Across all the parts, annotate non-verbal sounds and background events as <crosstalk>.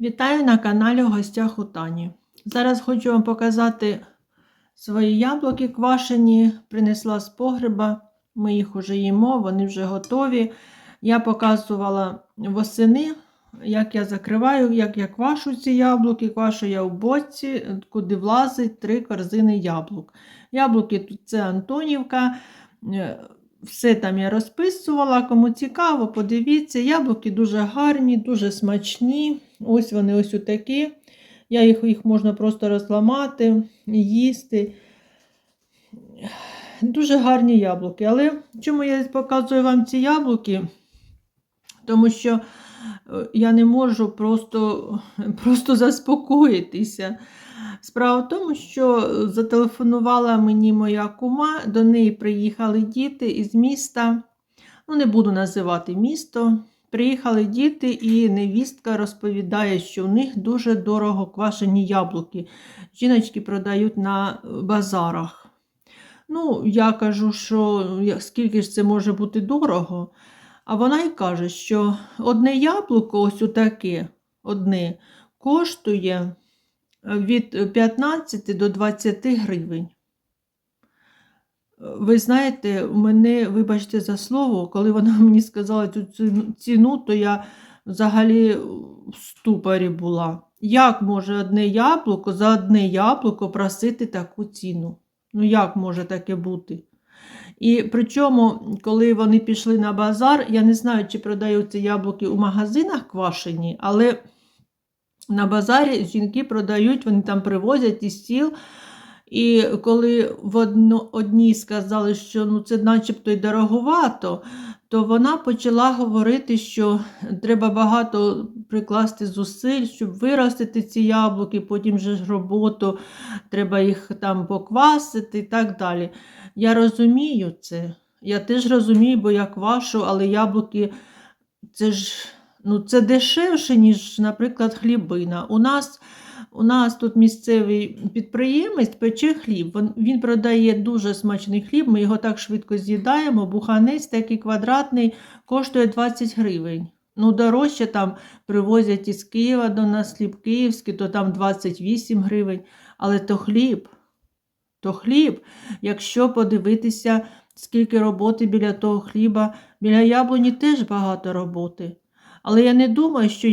Вітаю на каналі гостях у Тані. Зараз хочу вам показати свої яблуки квашені. Принесла з погреба. Ми їх вже їмо, вони вже готові. Я показувала восени, як я закриваю, як я квашу ці яблуки. Квашу я в боці, куди влазить три корзини яблук. Яблуки тут це Антонівка. Е, Все там я розписувала. Кому цікаво, подивіться. Яблуки дуже гарні, дуже смачні. Ось вони ось такі. Я їх, їх можна просто розламати, їсти. Дуже гарні яблуки. Але чому я показую вам ці яблуки? Тому що е, я не можу просто, просто заспокоїтися. Справа в тому, що зателефонувала мені моя кума, до неї приїхали діти із міста. Ну, не буду називати місто. Приїхали діти, і невістка розповідає, що в них дуже дорого квашені яблуки. Жіночки продають на базарах. Ну, я кажу, що скільки ж це може бути дорого. А вона й каже, що одне яблуко, ось таке, одне, коштує від 15 до 20 гривень. Ви знаєте, мене, вибачте за слово, коли вона <laughs> мені сказала цю ціну- то я взагалі в ступорі була. Як може одне яблуко за одне яблуко просити таку ціну? Ну, як може таке бути? І причому, коли вони пішли на базар, я не знаю, чи продаються яблуки у магазинах квашені, але на базарі жінки продають, вони там привозять із сіл. І коли в одно, одній сказали, що ну, це начебто й дороговато, то вона почала говорити, що треба багато прикласти зусиль, щоб виростити ці яблуки, потім же ж роботу, треба їх там поквасити і так далі. Я розумію це. Я теж розумію, бо я квашу, але яблуки це ж ну, це дешевше, ніж, наприклад, хлібина. У нас, у нас тут місцевий підприємець пече хліб. Він, продає дуже смачний хліб, ми його так швидко з'їдаємо. Буханець такий квадратний коштує 20 гривень. Ну, дорожче там привозять із Києва до нас хліб київський, то там 28 гривень. Але то хліб, то хліб. Якщо подивитися, скільки роботи біля того хліба, біля яблуні теж багато роботи. Але я не думаю, що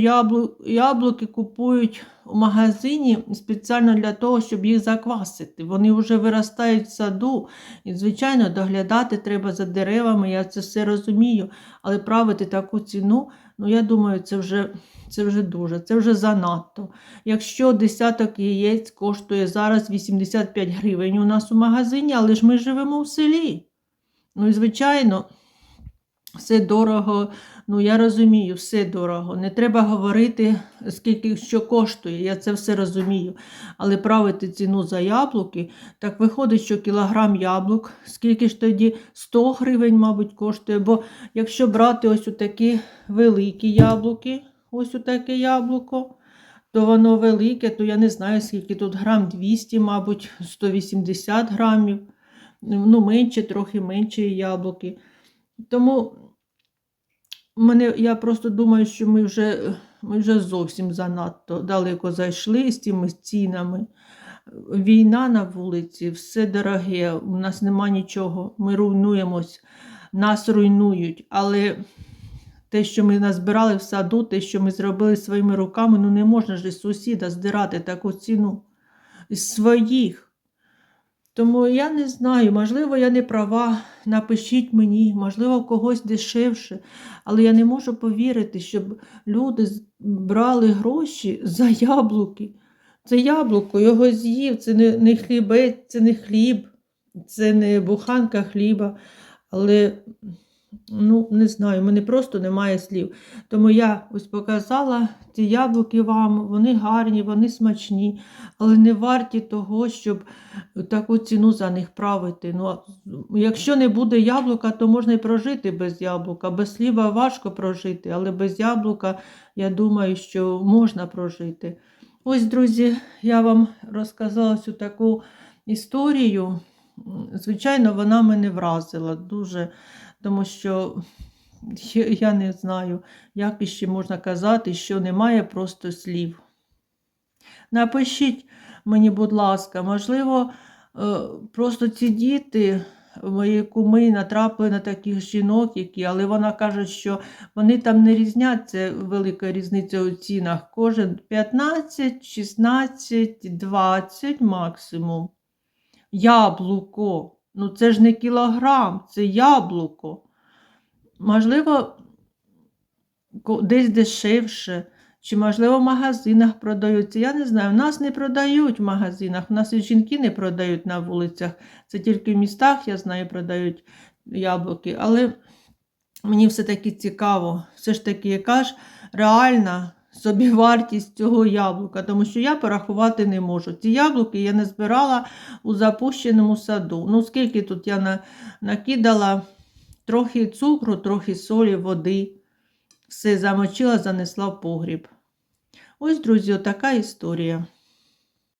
яблуки купують у магазині спеціально для того, щоб їх заквасити. Вони вже виростають в саду, і, звичайно, доглядати треба за деревами, я це все розумію. Але правити таку ціну, ну я думаю, це вже, це вже дуже, це вже занадто. Якщо десяток яєць коштує зараз 85 гривень у нас у магазині, але ж ми живемо в селі. Ну і звичайно, все дорого. Ну, я розумію, все дорого. Не треба говорити, скільки що коштує. Я це все розумію. Але правити ціну за яблуки, так виходить, що кілограм яблук, скільки ж тоді 100 гривень, мабуть, коштує. Бо якщо брати ось такі великі яблуки, ось таке яблуко, то воно велике, то я не знаю, скільки тут грам 200, мабуть, 180 грамів. Ну, менше, трохи менше яблуки. Тому мене, я просто думаю, що ми вже, ми вже зовсім занадто далеко зайшли з цими цінами. Війна на вулиці, все дороге, у нас нема нічого, ми руйнуємось, нас руйнують. Але те, що ми назбирали в саду, те, що ми зробили своїми руками, ну не можна ж сусіда здирати таку ціну своїх. Тому я не знаю, можливо, я не права. Напишіть мені, можливо, когось дешевше. Але я не можу повірити, щоб люди брали гроші за яблуки. Це яблуко, його з'їв, це не, не хлібець, це не хліб, це не буханка хліба. Але ну, не знаю, мене просто немає слів. Тому я ось показала ці яблуки вам, вони гарні, вони смачні, але не варті того, щоб таку ціну за них правити. Ну, якщо не буде яблука, то можна і прожити без яблука. Без хліба важко прожити, але без яблука, я думаю, що можна прожити. Ось, друзі, я вам розказала цю таку історію. Звичайно, вона мене вразила дуже, тому що Я, не знаю, як іще можна казати, що немає просто слів. Напишіть мені, будь ласка, можливо, е, просто ці діти, мої куми, натрапили на таких жінок, які, але вона каже, що вони там не різняться, велика різниця у цінах. Кожен 15, 16, 20 максимум. Яблуко. Ну це ж не кілограм, це яблуко. Можливо, десь дешевше, чи, можливо, в магазинах продаються. Я не знаю. В нас не продають в магазинах, в нас і жінки не продають на вулицях. Це тільки в містах, я знаю, продають яблуки. Але мені все-таки цікаво, все ж таки, яка ж реальна собівартість цього яблука, тому що я порахувати не можу. Ці яблуки я не збирала у запущеному саду. Ну, скільки тут я на, накидала трохи цукру, трохи солі, води. Все замочила, занесла в погріб. Ось, друзі, така історія.